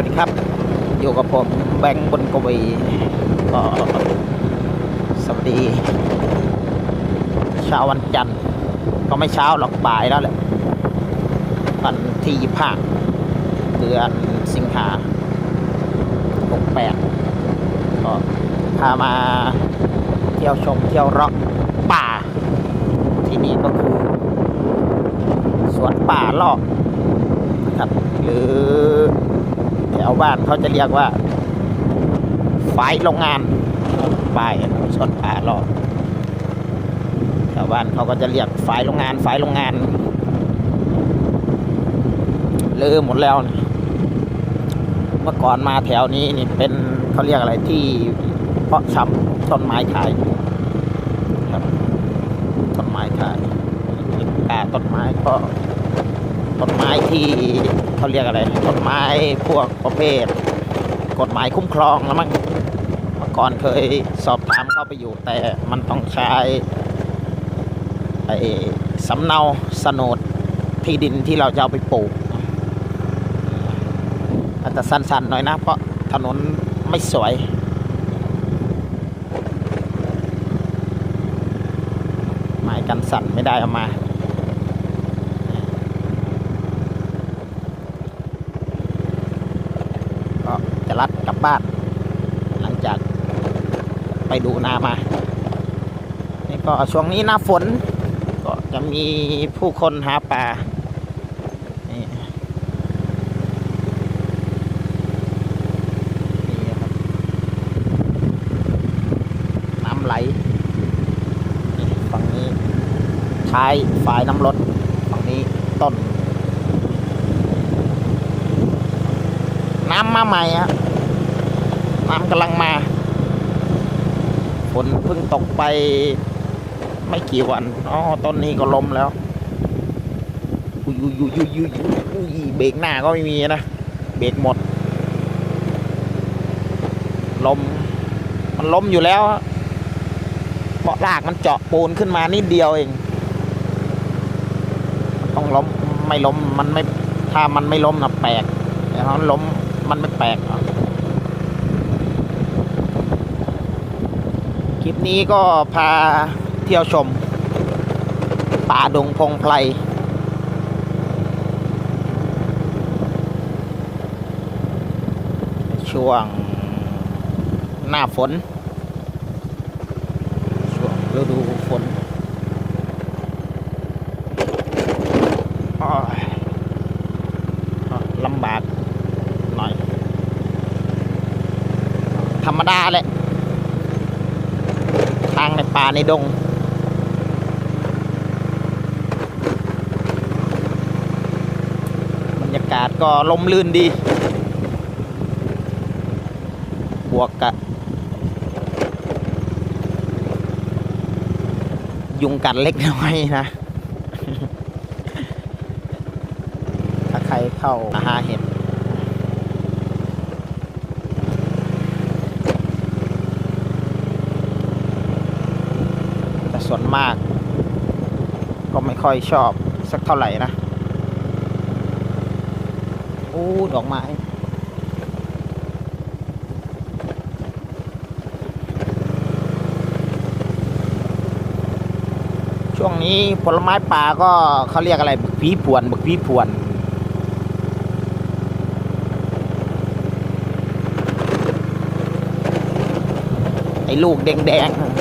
วัสดีครับ อยู่กับผมแบงค์บนกวีก็สวัสดีเช้าวันจันทร์ ก็ไม่เช้าหรอกบ่ายแล้วแหละวันที่ยี่ห้าเดือนสิงหาหกแปดก็พามาเที่ยวชมเที่ยวเลาะป่า ที่นี่ก็คือ สวนป่าลอกนะครับหรือ ถวบ้านเขาจะเรียกว่าฝ่ายโรงงานฝ่ายสวนป่าลอกแถวบ้านเขาก็จะเรียกฝ่ายโรงงานฝ่ายโรงงานเลือหมดแล้วนะเมื่อก่อนมาแถวนี้นี่เป็นเขาเรียกอะไรที่เพาะชำต้นไม้ขายครับต้นไม้ขายป่าต้นไม้ก็ ต้นไม้ที่เขาเรียกอะไรต้นไม้พวกประเภท กฎหมายคุ้มครองแล้วมั้งเมื่อก่อนเคยสอบถามเข้าไปอยู่ แต่มันต้องใช้ไอ้สำเนาสนดที่ดินที่เราจะเอาไปปลูกอาจจะสั้นๆหน่อยนะ เพราะถนนไม่สวยไม้กันสั่นไม่ได้เอามา ก็จะลัดกลั บ้าน หลังจากไปดูนามา นี่ก็ช่วงนี้หน้าฝน ก็จะมีผู้คนหาปลานี่น้ำไหลฝั่งนี้ท้ายฝายน้ำรถฝั่งนี้ต้น น้ำมาใหม่ฮะ น้ำกำลังมา ฝนเพิ่งตกไปไม่กี่วัน อ๋อ ต้นนี้ก็ล้มแล้วอุยอุยอุยอุยอุยอุยเบรกหน้าก็ไม่มีนะ เบรกหมด ลม มันล้มอยู่แล้ว เพราะรากมันเจาะปูนขึ้นมานิดเดียวเอง ต้องล้ม ไม่ล้ม มันไม่ ถ้ามันไม่ล้มนะแปลกแต่ถ้ามันล้ม มันไม่แปลกหรอก ลิปนี้ก็พาเที่ยวชม ป่าดงพงไพรช่วงหน้าฝน ช่วงฤดูฝนลำบากหน่อย ธรรมดาแหละ ป่าในดง บรรยากาศก็ลมลื่นดี บวกกับยุงกัดเล็กน้อยนะ ถ้าใครเข้าหาเห็ด ส่วนมาก ก็ไม่ค่อยชอบสักเท่าไหร่นะโอ้ดอกไม้ช่วงนี้ผลไม้ป่าก็เขาเรียกอะไรบึกพีผวนบึกพีผวน ไอ้ลูกแดงๆ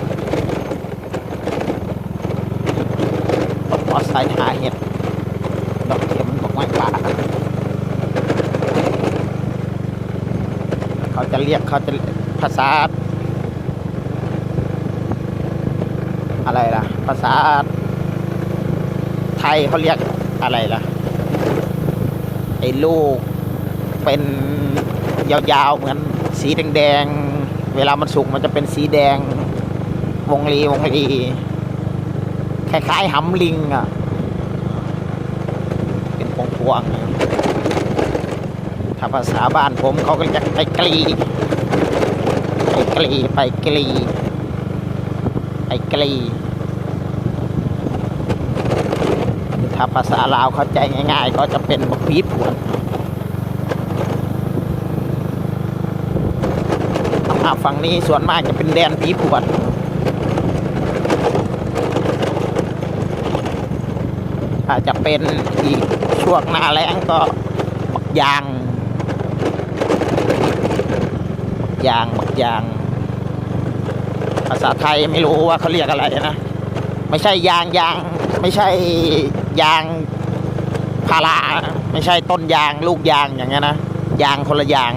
รถมอไซค์หาเห็ดดอกเข็มดอกไม้ป่าเขาจะเรียกเขาจะภาษา อะไรล่ะ ภาษา ไทยเขาเรียกอะไรล่ะ ไอ้ลูก เป็นยาวๆ เหมือนสีแดงๆ เวลามันสุกมันจะเป็นสีแดง วงรีวงรีคล้ายๆหำลิงอะ วง ถ้าภาษาบ้านผมเขาก็จะไปกลี ไปกลี ไปกลี ไปกลี ถ้าภาษาลาวเข้าใจง่าย ๆ ก็จะเป็นบพีผวนฝั่งนี้ส่วนมากจะเป็นแดนผีผวน ถ้าจะเป็นอีกช่วงหน้าแล้งก็บักยางบักยางบักยาง ภาษาไทยไม่รู้ว่าเขาเรียกอะไรนะ ไม่ใช่ยางยาง ไม่ใช่ยางพาราไม่ใช่ต้นยางลูกยางอย่างเงี้ยนะยางคนละยาง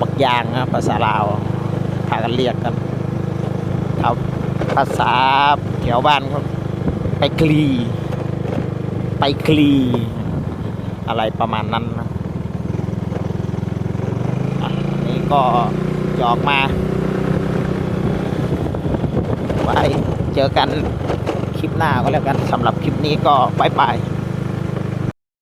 บักยางนะภาษาลาวพากันเรียกกันเอาภาษาแถวบ้านเขาไปกลี ไปคลี อะไรประมาณนั้นนะอันนี่ก็จะออกมา ไว้เจอกันคลิปหน้าก็แล้วกันสำหรับคลิปนี้ก็บายบาย